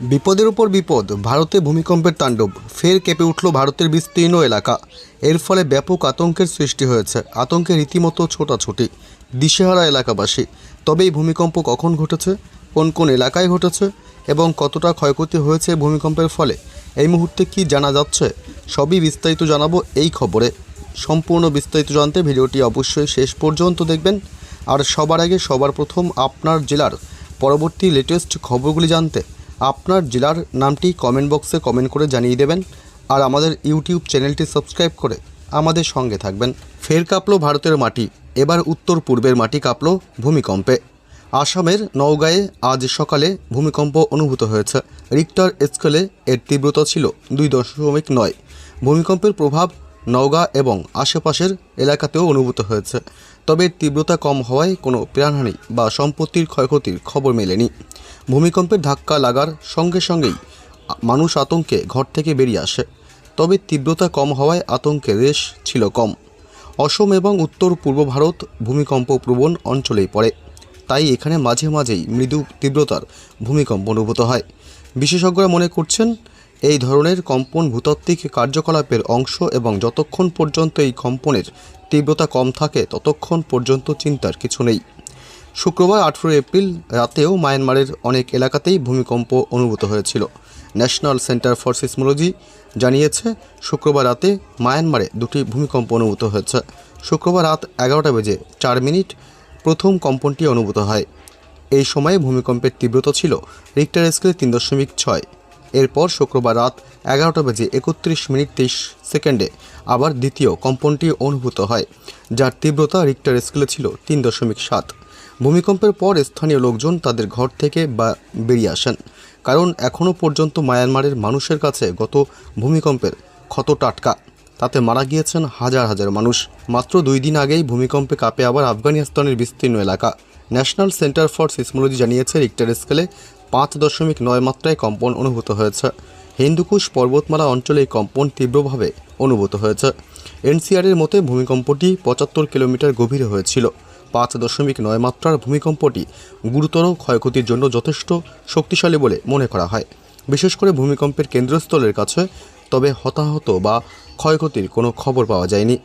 বিপদের উপর বিপদ, ভারতে ভূমিকম্পের তাণ্ডব, ফের কেঁপে উঠল ভারতের বিস্তীর্ণ এলাকা। এর ফলে ব্যাপক আতঙ্কের সৃষ্টি হয়েছে, আতঙ্কে রীতিমতো ছোটাছুটি, দিশেহারা এলাকাবাসী। তবে এই ভূমিকম্প কখন ঘটেছে, কোন কোন এলাকায় ঘটেছে এবং কতটা ক্ষয়ক্ষতি হয়েছে ভূমিকম্পের ফলে, এই মুহূর্তে কি জানা যাচ্ছে, সবই বিস্তারিত জানাব এই খবরে। সম্পূর্ণ বিস্তারিত জানতে ভিডিওটি অবশ্যই শেষ পর্যন্ত দেখবেন। আর সবার আগে সবার প্রথম আপনার জেলার পরবর্তী লেটেস্ট খবরগুলি জানতে আপনার জেলার নামটি কমেন্ট বক্সে কমেন্ট করে জানিয়ে দেবেন আর আমাদের ইউটিউব চ্যানেলটি সাবস্ক্রাইব করে আমাদের সঙ্গে থাকবেন। ফের কাঁপলো ভারতের মাটি, এবার উত্তর পূর্বের মাটি কাঁপলো ভূমিকম্পে। আসামের নওগাঁয়ে আজ সকালে ভূমিকম্প অনুভূত হয়েছে। রিক্টার স্কেলে এর তীব্রতা ছিল দুই দশমিক নয়। ভূমিকম্পের প্রভাব নওগাঁ এবং আশেপাশের এলাকাতেও অনুভূত হয়েছে। তবে তীব্রতা কম হওয়ায় কোনো প্রাণহানি বা সম্পত্তির ক্ষয়ক্ষতির খবর মেলেনি। ভূমিকম্পের ধাক্কা লাগার সঙ্গে সঙ্গেই মানুষ আতঙ্কে ঘর থেকে বেরিয়ে আসে। তবে তীব্রতা কম হওয়ায় আতঙ্কের রেশ ছিল কম। অসম এবং উত্তর পূর্ব ভারত ভূমিকম্প প্রবণ অঞ্চলেই পড়ে। তাই এখানে মাঝে মাঝেই মৃদু তীব্রতার ভূমিকম্প অনুভূত হয়। বিশেষজ্ঞরা মনে করছেন এই ধরনের কম্পন ভূতাত্ত্বিক কার্যকলাপের অংশ এবং যতক্ষণ পর্যন্ত এই কম্পনের তীব্রতা কম থাকে, ততক্ষণ পর্যন্ত চিন্তার কিছু নেই। শুক্রবার আঠেরো এপ্রিল রাতেও মায়ানমারের অনেক এলাকাতেই ভূমিকম্প অনুভূত হয়েছিল। ন্যাশনাল সেন্টার ফর সিসমোলজি জানিয়েছে, শুক্রবার রাতে মায়ানমারে দুটি ভূমিকম্প অনুভূত হয়েছে। শুক্রবার রাত এগারোটা বেজে চার মিনিট প্রথম কম্পনটি অনুভূত হয়। এই সময়ে ভূমিকম্পের তীব্রতা ছিল রিক্টার স্কেলে তিন দশমিক ছয়। এরপর শুক্রবার রাত এগারোটা বেজে একত্রিশ মিনিট তেইশ সেকেন্ডে আবার দ্বিতীয় কম্পনটি অনুভূত হয়, যার তীব্রতা রিক্টার স্কেলে ছিল তিন দশমিক সাত। ভূমিকম্পের পর স্থানীয় লোকজন তাদের ঘর থেকে বা বেরিয়ে আসেন, কারণ এখনও পর্যন্ত মায়ানমারের মানুষের কাছে গত ভূমিকম্পের ক্ষত টাটকা। তাতে মারা গিয়েছেন হাজার হাজার মানুষ। মাত্র দুই দিন আগেই ভূমিকম্পে কাঁপে আবার আফগানিস্তানের বিস্তীর্ণ এলাকা। ন্যাশনাল সেন্টার ফর সিসমোলজি জানিয়েছে, রিক্টার স্কেলে পাঁচ দশমিক নয় মাত্রায় কম্পন অনুভূত হয়েছে। হিন্দুকুশ পর্বতমালা অঞ্চলে এই কম্পন তীব্রভাবে অনুভূত হয়েছে। এনসিআরের মতে, ভূমিকম্পটি পঁচাত্তর কিলোমিটার গভীরে হয়েছিল। পাঁচ দশমিক নয় মাত্রার ভূমিকম্পটি গুরুতর ক্ষয়ক্ষতির জন্য যথেষ্ট শক্তিশালী বলে মনে করা হয়। বিশেষ করে ভূমিকম্পের কেন্দ্রস্থলের কাছে তবে হতাহত বা ক্ষয়ক্ষতির কোনো খবর পাওয়া যায়নি।